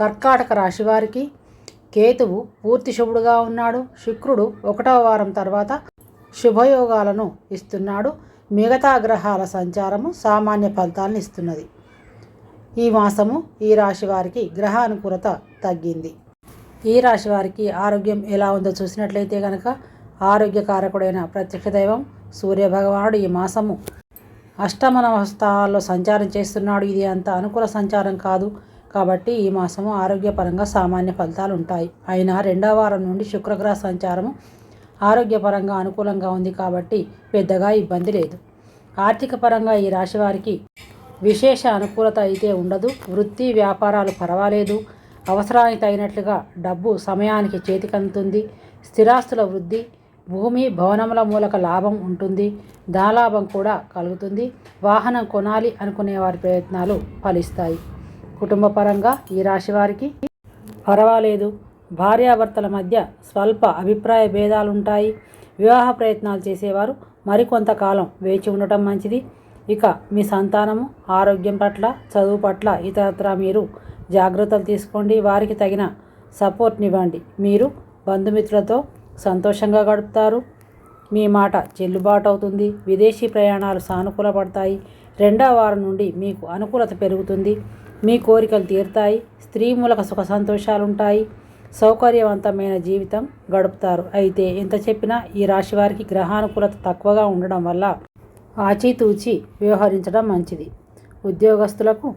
కర్కాటక రాశి వారికి కేతువు పూర్తి శుభుడుగా ఉన్నాడు. శుక్రుడు ఒకటవ వారం తర్వాత శుభయోగాలను ఇస్తున్నాడు. మిగతా గ్రహాల సంచారము సామాన్య ఫలితాలను ఇస్తున్నది. ఈ మాసము ఈ రాశి వారికి గ్రహ అనుకూలత తగ్గింది. ఈ రాశి వారికి ఆరోగ్యం ఎలా ఉందో చూసినట్లయితే కనుక ఆరోగ్యకారకుడైన ప్రత్యక్ష దైవం సూర్యభగవానుడు ఈ మాసము అష్టమ నవస్థాల్లో సంచారం చేస్తున్నాడు. ఇది అంత అనుకూల సంచారం కాదు. కాబట్టి ఈ మాసము ఆరోగ్యపరంగా సామాన్య ఫలితాలు ఉంటాయి. అయినా రెండవ వారం నుండి శుక్రగ్రహ సంచారము ఆరోగ్యపరంగా అనుకూలంగా ఉంది కాబట్టి పెద్దగా ఇబ్బంది లేదు. ఆర్థిక పరంగా ఈ రాశి వారికి విశేష అనుకూలత అయితే ఉండదు. వృత్తి వ్యాపారాలు పర్వాలేదు. అవసరానికి తగినట్లుగా డబ్బు సమయానికి చేతికందుతుంది స్థిరాస్తుల వృద్ధి భూమి భవనముల మూలక లాభం ఉంటుంది. దాలాభం కూడా కలుగుతుంది. వాహనం కొనాలి అనుకునే వారి ప్రయత్నాలు ఫలిస్తాయి. కుటుంబపరంగా ఈ రాశి వారికి పర్వాలేదు. భార్యాభర్తల మధ్య స్వల్ప అభిప్రాయ భేదాలు ఉంటాయి వివాహ ప్రయత్నాలు చేసేవారు మరికొంతకాలం వేచి ఉండటం మంచిది. ఇక మీ సంతానము ఆరోగ్యం పట్ల చదువు పట్ల ఇతరత్రా మీరు జాగ్రత్తలు తీసుకోండి. వారికి తగిన సపోర్ట్నివ్వండి మీరు బంధుమిత్రులతో సంతోషంగా గడుపుతారు. మీ మాట చెల్లుబాటు అవుతుంది విదేశీ ప్రయాణాలు సానుకూలపడతాయి రెండవ వారం నుండి మీకు అనుకూలత పెరుగుతుంది. మీ కోరికలు తీరుతాయి స్త్రీ మూలక సుఖ సంతోషాలు ఉంటాయి సౌకర్యవంతమైన జీవితం గడుపుతారు. అయితే ఎంత చెప్పినా ఈ రాశి వారికి గ్రహానుకూలత తక్కువగా ఉండడం వల్ల ఆచితూచి వ్యవహరించడం మంచిది. ఉద్యోగస్తులకు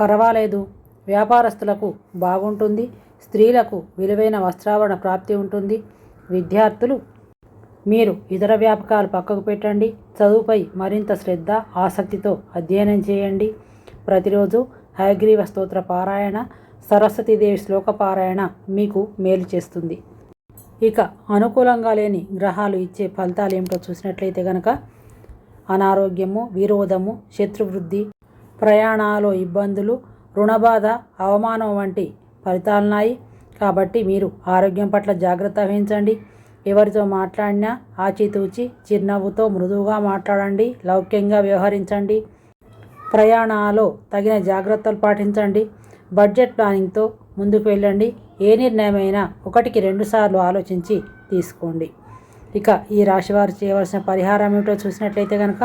పర్వాలేదు. వ్యాపారస్తులకు బాగుంటుంది. స్త్రీలకు విలువైన వస్త్రావరణ ప్రాప్తి ఉంటుంది. విద్యార్థులు మీరు ఇతర వ్యాపకాలు పక్కకు పెట్టండి. చదువుపై మరింత శ్రద్ధ ఆసక్తితో అధ్యయనం చేయండి. ప్రతిరోజు హయగ్రీవ స్తోత్ర పారాయణ సరస్వతీదేవి శ్లోక పారాయణ మీకు మేలు చేస్తుంది. ఇక అనుకూలంగా లేని గ్రహాలు ఇచ్చే ఫలితాలు ఏమిటో చూసినట్లయితే కనుక అనారోగ్యము విరోధము శత్రువృద్ధి ప్రయాణాలు ఇబ్బందులు రుణబాధ అవమానం వంటి ఫలితాలున్నాయి. కాబట్టి మీరు ఆరోగ్యం పట్ల జాగ్రత్త వహించండి. ఎవరితో మాట్లాడినా ఆచితూచి చిరునవ్వుతో మృదువుగా మాట్లాడండి. లౌక్యంగా వ్యవహరించండి. ప్రయాణాలో తగిన జాగ్రత్తలు పాటించండి. బడ్జెట్ ప్లానింగ్తో ముందుకు వెళ్ళండి. ఏ నిర్ణయమైనా ఒకటికి రెండుసార్లు ఆలోచించి తీసుకోండి. ఇక ఈ రాశివారు చేయవలసిన పరిహారం ఏమిటో చూసినట్లయితే కనుక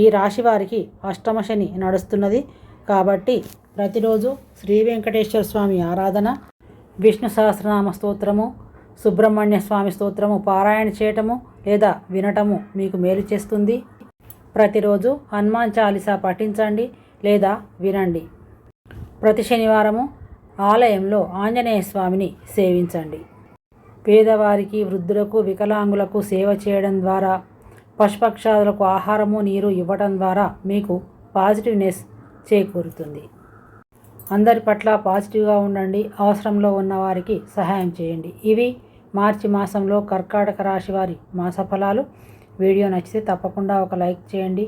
ఈ రాశి వారికి అష్టమ శని నడుస్తున్నది. కాబట్టి ప్రతిరోజు శ్రీ వెంకటేశ్వర స్వామి ఆరాధన విష్ణు సహస్రనామ స్తోత్రము సుబ్రహ్మణ్య స్వామి స్తోత్రము పారాయణ చేయటము లేదా వినటము మీకు మేలు చేస్తుంది. ప్రతిరోజు హనుమాన్ చాలీసా పఠించండి లేదా వినండి. ప్రతి శనివారము ఆలయంలో ఆంజనేయ స్వామిని సేవించండి. పేదవారికి వృద్ధులకు వికలాంగులకు సేవ చేయడం ద్వారా పశుపక్షాదులకు ఆహారము నీరు ఇవ్వడం ద్వారా మీకు పాజిటివ్నెస్ చేకూరుతుంది. అందరి పట్ల పాజిటివ్గా ఉండండి అవసరంలో ఉన్నవారికి సహాయం చేయండి. ఇవి మార్చి మాసంలో కర్కాటక రాశి వారి మాస ఫలాలు. వీడియో నచ్చితే తప్పకుండా ఒక లైక్ చేయండి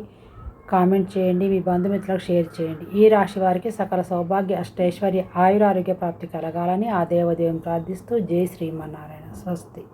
కామెంట్ చేయండి మీ బంధుమిత్రులకు షేర్ చేయండి. ఈ రాశి వారికి సకల సౌభాగ్య అష్టైశ్వర్య ఆయురారోగ్య ప్రాప్తి కలగాలని ఆ దేవదేవుని ప్రార్థిస్తూ జై శ్రీమన్నారాయణ. స్వస్తి.